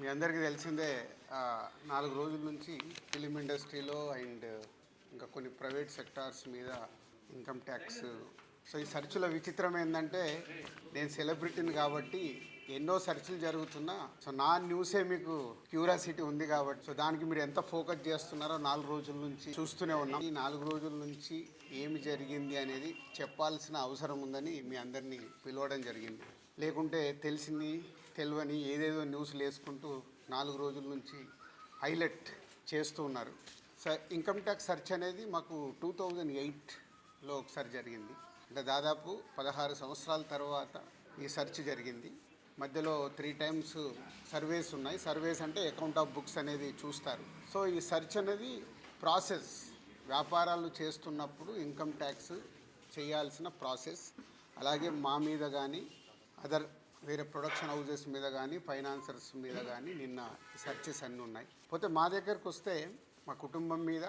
మీ అందరికీ తెలిసిందే నాలుగు రోజుల నుంచి ఫిలిం ఇండస్ట్రీలో అండ్ ఇంకా కొన్ని ప్రైవేట్ సెక్టార్స్ మీద ఇన్కమ్ ట్యాక్స్. సో ఈ సెర్చ్ల విచిత్రం ఏంటంటే నేను సెలబ్రిటీని కాబట్టి ఎన్నో సెర్చ్లు జరుగుతున్నా. సో నా న్యూసే మీకు క్యూరియాసిటీ ఉంది కాబట్టి సో దానికి మీరు ఎంత ఫోకస్ చేస్తున్నారో నాలుగు రోజుల నుంచి చూస్తూనే ఉన్నాం. ఈ నాలుగు రోజుల నుంచి ఏమి జరిగింది అనేది చెప్పాల్సిన అవసరం ఉందని మీ అందరినీ పిలవడం జరిగింది. లేకుంటే తెలిసింది తెలియని ఏదేదో న్యూస్లు వేసుకుంటూ నాలుగు రోజుల నుంచి హైలైట్ చేస్తూ ఉన్నారు. స ఇన్కమ్ ట్యాక్స్ సెర్చ్ అనేది మాకు టూ థౌజండ్ ఎయిట్లో ఒకసారి జరిగింది. అంటే దాదాపు పదహారు సంవత్సరాల తర్వాత ఈ సెర్చ్ జరిగింది. మధ్యలో త్రీ టైమ్స్ సర్వేస్ ఉన్నాయి. సర్వేస్ అంటే అకౌంట్ ఆఫ్ బుక్స్ అనేది చూస్తారు. సో ఈ సెర్చ్ అనేది ప్రాసెస్ వ్యాపారాలు చేస్తున్నప్పుడు ఇన్కమ్ ట్యాక్స్ చేయాల్సిన ప్రాసెస్. అలాగే మా మీద కానీ అదర్ వేరే ప్రొడక్షన్ హౌజెస్ మీద కానీ ఫైనాన్సర్స్ మీద కానీ నిన్న సెర్చెస్ అన్నీ ఉన్నాయి. పోతే మా దగ్గరకు వస్తే మా కుటుంబం మీద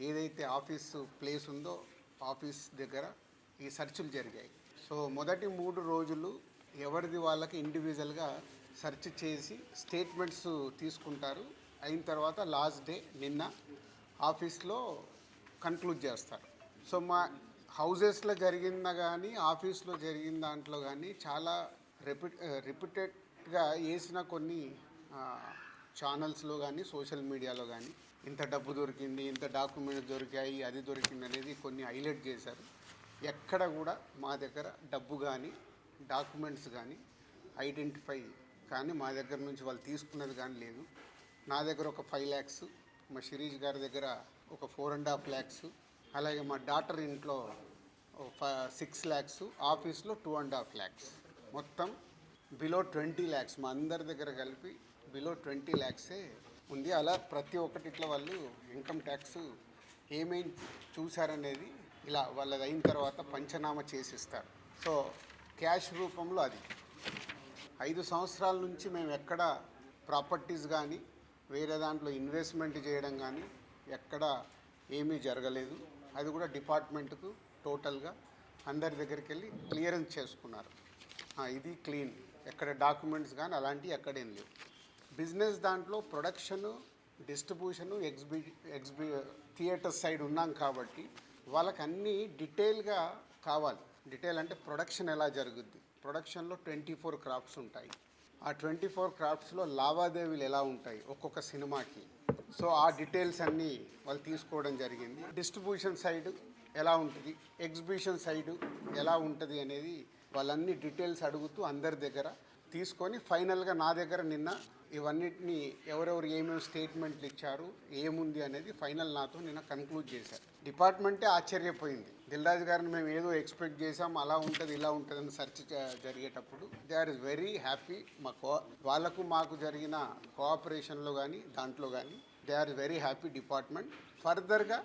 ఏదైతే ఆఫీసు ప్లేస్ ఉందో ఆఫీస్ దగ్గర ఈ సెర్చులు జరిగాయి. సో మొదటి మూడు రోజులు ఎవరిది వాళ్ళకి ఇండివిజువల్గా సెర్చ్ చేసి స్టేట్మెంట్స్ తీసుకుంటారు. అయిన తర్వాత లాస్ట్ డే నిన్న ఆఫీస్లో కన్క్లూడ్ చేస్తారు. సో మా హౌజెస్లో జరిగిందా కానీ ఆఫీస్లో జరిగిన దాంట్లో కానీ చాలా రిపీట్ రిపీటెడ్గా uh, వేసిన కొన్ని ఛానల్స్లో కానీ సోషల్ మీడియాలో కానీ ఇంత డబ్బు దొరికింది ఇంత డాక్యుమెంట్స్ దొరికాయి అది దొరికింది అనేది కొన్ని హైలైట్ చేశారు. ఎక్కడ కూడా మా దగ్గర డబ్బు కానీ డాక్యుమెంట్స్ కానీ ఐడెంటిఫై కానీ మా దగ్గర నుంచి వాళ్ళు తీసుకున్నది కానీ లేదు. నా దగ్గర ఒక ఫైవ్ ల్యాక్స్ మా శిరీష్ గారి దగ్గర ఒక ఫోర్ అండ్ హాఫ్ ల్యాక్స్ అలాగే మా డాటర్ ఇంట్లో సిక్స్ ల్యాక్స్ ఆఫీస్లో టూ అండ్ హాఫ్ ల్యాక్స్ మొత్తం బిలో ట్వంటీ ల్యాక్స్ మా అందరి దగ్గర కలిపి బిలో ట్వంటీ ల్యాక్సే ఉంది. అలా ప్రతి ఒక్కటి ఇట్లా వాళ్ళు ఇన్కమ్ ట్యాక్స్ ఏమేమి చూశారనేది ఇలా వాళ్ళది అయిన తర్వాత పంచనామా చేసిస్తారు. సో క్యాష్ రూపంలో అది. ఐదు సంవత్సరాల నుంచి మేము ఎక్కడ ప్రాపర్టీస్ కానీ వేరే దాంట్లో ఇన్వెస్ట్మెంట్ చేయడం కానీ ఎక్కడ ఏమీ జరగలేదు. అది కూడా డిపార్ట్మెంట్కు టోటల్గా అందరి దగ్గరికి వెళ్ళి క్లియరెన్స్ చేసుకున్నారు. ఇది క్లీన్. ఎక్కడ డాక్యుమెంట్స్ కానీ అలాంటివి ఎక్కడేం లేవు. బిజినెస్ దాంట్లో ప్రొడక్షను డిస్ట్రిబ్యూషను ఎగ్జిబి ఎగ్జిబి థియేటర్ సైడ్ ఉన్నాం కాబట్టి వాళ్ళకి అన్నీ డీటెయిల్గా కావాలి. డీటెయిల్ అంటే ప్రొడక్షన్ ఎలా జరుగుద్ది? ప్రొడక్షన్లో ట్వంటీ ఫోర్ క్రాఫ్ట్స్ ఉంటాయి. ఆ ట్వంటీ ఫోర్ క్రాఫ్ట్స్లో లావాదేవీలు ఎలా ఉంటాయి? ఒక్కొక్క సినిమాకి. సో ఆ డీటెయిల్స్ అన్నీ వాళ్ళు తీసుకోవడం జరిగింది. డిస్ట్రిబ్యూషన్ సైడ్ ఎలా ఉంటుంది? ఎగ్జిబిషన్ సైడ్ ఎలా ఉంటుంది అనేది వాళ్ళన్ని డీటెయిల్స్ అడుగుతూ అందరి దగ్గర తీసుకొని ఫైనల్గా నా దగ్గర నిన్న ఇవన్నిటిని ఎవరెవరు ఏమేమి స్టేట్మెంట్లు ఇచ్చారు ఏముంది అనేది ఫైనల్ నాతో నిన్న కన్క్లూడ్ చేశారు. డిపార్ట్మెంటే ఆశ్చర్యపోయింది. దిల్రాజ్ గారిని మేము ఏదో ఎక్స్పెక్ట్ చేసాం అలా ఉంటుంది ఇలా ఉంటుంది అని సెర్చ్ జరిగేటప్పుడు దే ఆర్ వెరీ హ్యాపీ మా కో వాళ్ళకు మాకు జరిగిన కోఆపరేషన్లో కానీ దాంట్లో కానీ they are very happy department. ఫర్దర్గా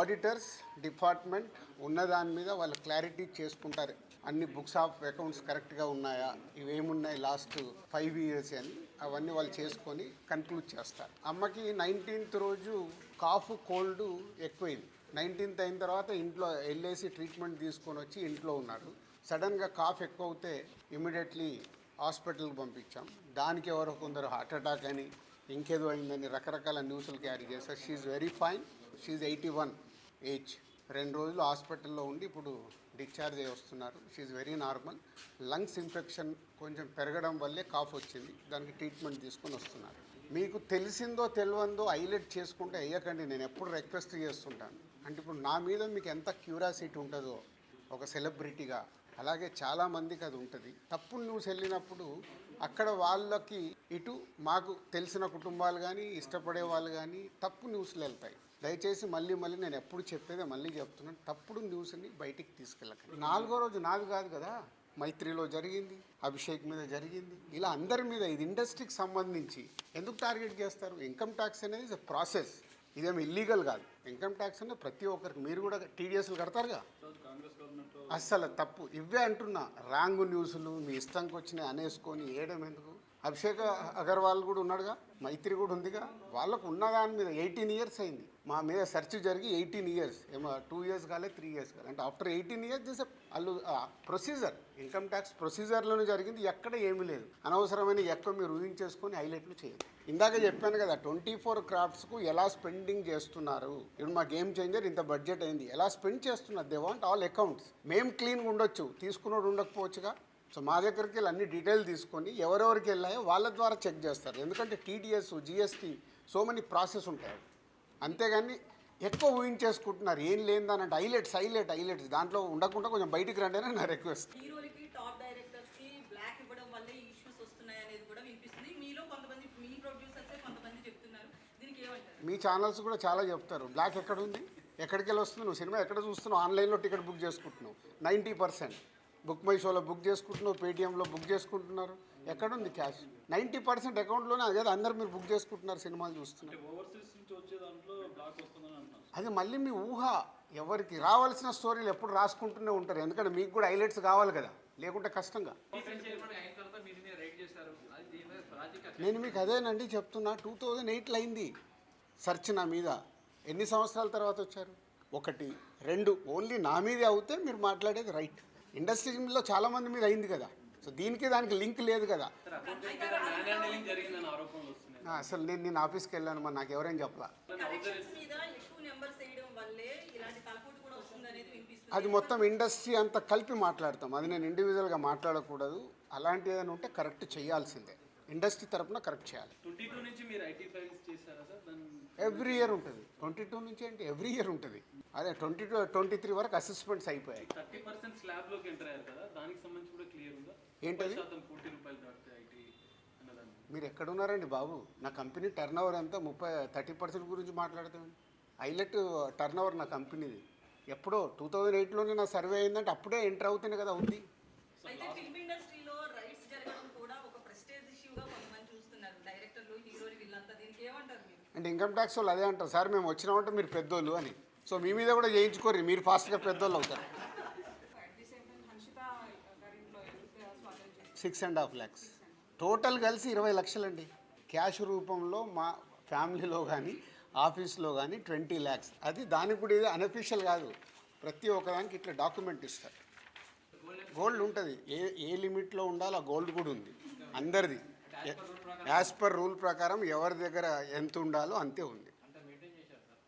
ఆడిటర్స్ డిపార్ట్మెంట్ ఉన్న దాని మీద వాళ్ళు క్లారిటీ చేసుకుంటారు. అన్ని బుక్స్ ఆఫ్ అకౌంట్స్ కరెక్ట్గా ఉన్నాయా? ఇవేమున్నాయి లాస్ట్ ఫైవ్ ఇయర్స్ అని అవన్నీ వాళ్ళు చేసుకొని కన్క్లూడ్ చేస్తారు. అమ్మకి నైన్టీన్త్ రోజు కాఫ్ కోల్డ్ ఎక్కువైంది. నైన్టీన్త్ అయిన తర్వాత ఇంట్లో వెళ్ళేసి ట్రీట్మెంట్ తీసుకొని వచ్చి ఇంట్లో ఉన్నారు. సడన్గా కాఫ్ ఎక్కువ అవుతే ఇమీడియట్లీ హాస్పిటల్కి పంపించాం. దానికి ఎవరో కొందరు హార్ట్ అటాక్ అని ఇంకేదో అయిందని రకరకాల న్యూస్లు క్యారీ చేస్తారు she's very fine she's eighty one age రెండు రోజులు హాస్పిటల్లో ఉండి ఇప్పుడు డిశ్చార్జ్ అయ్యి వస్తున్నారు. She's very normal lungs infection కొంచెం పెరగడం వల్లే కాఫ్ వచ్చింది. దానికి ట్రీట్మెంట్ తీసుకొని వస్తున్నారు. మీకు తెలిసిందో తెలియందో హైలైట్ చేసుకుంటే అయ్యకండి నేను ఎప్పుడు రిక్వెస్ట్ చేస్తుంటాను. అంటే ఇప్పుడు నా మీద మీకు ఎంత క్యూరాసిటీ ఉంటుందో ఒక సెలబ్రిటీగా అలాగే చాలామందికి అది ఉంటుంది. తప్పుడు న్యూస్ వెళ్ళినప్పుడు అక్కడ వాళ్ళకి ఇటు మాకు తెలిసిన కుటుంబాలు కానీ ఇష్టపడే వాళ్ళు కానీ తప్పు న్యూస్లు వెళ్తాయి. దయచేసి మళ్ళీ మళ్ళీ నేను ఎప్పుడు చెప్పేదే మళ్ళీ చెప్తున్నాను. తప్పుడు న్యూస్ని బయటికి తీసుకెళ్ళకండి. నాలుగో రోజు నాది కాదు కదా. మైత్రిలో జరిగింది అభిషేక్ మీద జరిగింది. ఇలా అందరి మీద ఇది ఇండస్ట్రీకి సంబంధించి ఎందుకు టార్గెట్ చేస్తారు? ఇన్కమ్ ట్యాక్స్ అనేది ప్రాసెస్ ఇదేమి ఇల్లీగల్ కాదు. ఇన్కమ్ ట్యాక్స్ అనేది ప్రతి ఒక్కరికి మీరు కూడా టీడీఎస్లు కడతారుగా? అస్సలు తప్పు. ఇవే అంటున్నా. రాంగ్ న్యూస్లు మీ ఇష్టంకి వచ్చినాయి అనేసుకొని వేయడం ఎందుకు అభిషేక్ అగర్వాల్ కూడా ఉన్నాడుగా మైత్రి కూడా ఉందిగా. వాళ్ళకు ఉన్న దాని మీద ఎయిటీన్ ఇయర్స్ అయింది. మా మీద సెర్చ్ జరిగి ఎయిటీన్ ఇయర్స్ ఏమో టూ ఇయర్స్ కాలే త్రీ ఇయర్స్ కాలే. అంటే ఆఫ్టర్ ఎయిటీన్ ఇయర్స్ చేసే వాళ్ళు ప్రొసీజర్ ఇన్కమ్ ట్యాక్స్ ప్రొసీజర్లోనే జరిగింది. ఎక్కడ ఏమీ లేదు. అనవసరమైన ఎక్కువ మీరు ఊహించేసుకొని హైలైట్లు చేయండి. ఇందాక చెప్పాను కదా ట్వంటీ ఫోర్ క్రాఫ్ట్స్కు ఎలా స్పెండింగ్ చేస్తున్నారు? ఇప్పుడు మా గేమ్ చేంజర్ ఇంత బడ్జెట్ అయింది. ఎలా స్పెండ్ చేస్తున్నారు? దే వాంట్ ఆల్ అకౌంట్స్ మేము క్లీన్గా ఉండొచ్చు. తీసుకున్నోడు ఉండకపోవచ్చుగా. సో మా దగ్గరికి వెళ్ళి అన్ని డీటెయిల్ తీసుకొని ఎవరెవరికి వెళ్ళాయో వాళ్ళ ద్వారా చెక్ చేస్తారు. ఎందుకంటే TDS GST so many process ఉంటాయి అంతేగాని ఎక్కువ ఊహించేసుకుంటున్నారు. ఏం లేదని హైలైట్స్ హైలైట్ హైలైట్స్. దాంట్లో ఉండకుండా కొంచెం బయటికి రండి అని నా రిక్వెస్ట్. మీ ఛానల్స్ కూడా చాలా చెప్తారు. బ్లాక్ ఎక్కడ ఉంది? ఎక్కడికి వెళ్ళి వస్తుంది? నువ్వు సినిమా ఎక్కడ చూస్తున్నావు? ఆన్లైన్లో టికెట్ బుక్ చేసుకుంటున్నావు. Ninety percent. బుక్ మై షోలో బుక్ చేసుకుంటున్నావు పేటీఎంలో బుక్ చేసుకుంటున్నారు. ఎక్కడ ఉంది క్యాష్? నైంటీ పర్సెంట్ అకౌంట్లోనే అదే అందరు మీరు బుక్ చేసుకుంటున్నారు సినిమాలు చూస్తున్నారు. అది మళ్ళీ మీ ఊహ. ఎవరికి రావాల్సిన స్టోరీలు ఎప్పుడు రాసుకుంటూనే ఉంటారు. ఎందుకంటే మీకు కూడా హైలైట్స్ కావాలి కదా లేకుంటే కష్టంగా. నేను మీకు అదేనండి చెప్తున్నా టూ థౌజండ్ ఎయిట్లో అయింది సెర్చ్ నా మీద. ఎన్ని సంవత్సరాల తర్వాత వచ్చారు? ఒకటి రెండు ఓన్లీ నా మీదే అవుతే మీరు మాట్లాడేది రైట్. ఇండస్ట్రీలో చాలా మంది మీద అయింది కదా. సో దీనికి దానికి లింక్ లేదు కదా. అసలు నేను నేను ఆఫీస్కి వెళ్ళాను మరి నాకు ఎవరేం చెప్పలా. అది మొత్తం ఇండస్ట్రీ అంతా కలిపి మాట్లాడతాం. అది నేను ఇండివిజువల్గా మాట్లాడకూడదు. అలాంటి ఏదైనా ఉంటే కరెక్ట్ చేయాల్సిందే. ఇండస్ట్రీ తరఫున కరెక్ట్ చేయాలి. ఎవ్రీ ఇయర్ ఉంటుంది. ట్వంటీ టూ నుంచి అంటే ఎవ్రీ ఇయర్ ఉంటుంది. అదే ట్వంటీ టూ ట్వంటీ త్రీ వరకు అసెస్మెంట్స్ అయిపోయాయి. థర్టీ పర్సెంట్ స్లాబ్లోకి ఎంటర్ అయ్యారు కదా దానికి సంబంధించి కూడా క్లియర్ ఉందా? ఏంటది? కోటి రూపాయలు దాటితే మీరు ఎక్కడున్నారండి బాబు? నా కంపెనీ టర్న్ ఓవర్ ఎంత? ముప్పై థర్టీ పర్సెంట్ గురించి మాట్లాడతామండి హైలైట్ టర్న్ ఓవర్ నా కంపెనీది ఎప్పుడో టూ థౌజండ్ ఎయిట్లోనే నా సర్వే అయిందంటే అప్పుడే ఎంటర్ అవుతుంది కదా ఉంది అయితే ఫిల్మ్ ఇండస్ట్రీలో రైట్స్ జరగడం కూడా ఒక ప్రెస్టేజ్ ఇష్యూగా కొంతమంది చూస్తున్నారు డైరెక్టర్లు హీరోలు వీళ్ళంతా దీనికి ఏమంటారు మీరు అంటే ఇన్కమ్ ట్యాక్స్ వాళ్ళు అదే అంటారు సార్ మేము వచ్చినామంటే మీరు పెద్దోళ్ళు అని. సో మీ మీద కూడా చేయించుకోరు మీరు ఫాస్ట్గా పెద్దోళ్ళు అవుతారు. Six and half lakhs total కలిసి ఇరవై లక్షలండి. క్యాష్ రూపంలో మా ఫ్యామిలీలో కానీ ఆఫీస్లో కానీ ట్వంటీ ల్యాక్స్ అది దానికి కూడా ఇది అనఫీషియల్ కాదు. ప్రతి ఒక్కదానికి ఇట్లా డాక్యుమెంట్ ఇస్తారు. గోల్డ్ ఉంటుంది. ఏ ఏ లిమిట్లో ఉండాలో ఆ గోల్డ్ కూడా ఉంది. అందరిది. యాజ్ పర్ రూల్ ప్రకారం ఎవరి దగ్గర ఎంత ఉండాలో అంతే ఉంది. అంటే మెయింటైన్ చేశారు సార్.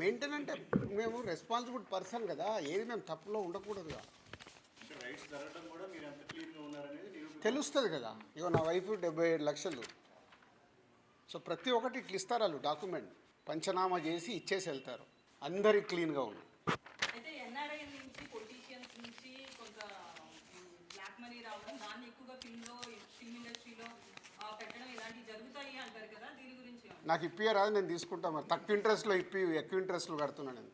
మెయింటైన్ అంటే మేము రెస్పాన్సిబుల్ పర్సన్ కదా ఏది మేము తప్పులో ఉండకూడదుగా తెలుస్తుంది కదా. ఇగో నా వైఫ్ డెబ్బై ఏడు లక్షలు. సో ప్రతి ఒక్కటి ఇట్లా ఇస్తారు వాళ్ళు డాక్యుమెంట్. పంచనామా చేసి ఇచ్చేసి వెళ్తారు. అందరి క్లీన్గా బ్లాక్ మనీ రావడం దాన్ని ఎక్కువగా ఫిల్మ్లో ఫిల్మ్ ఇండస్ట్రీలో నాకు ఇలాంటివి రాదు నాకు ఇప్పియరాదు నేను తీసుకుంటా మరి. తక్కువ ఇంట్రెస్ట్లో ఇప్పి ఎక్కువ ఇంట్రెస్ట్లో కడుతున్నాను నేను.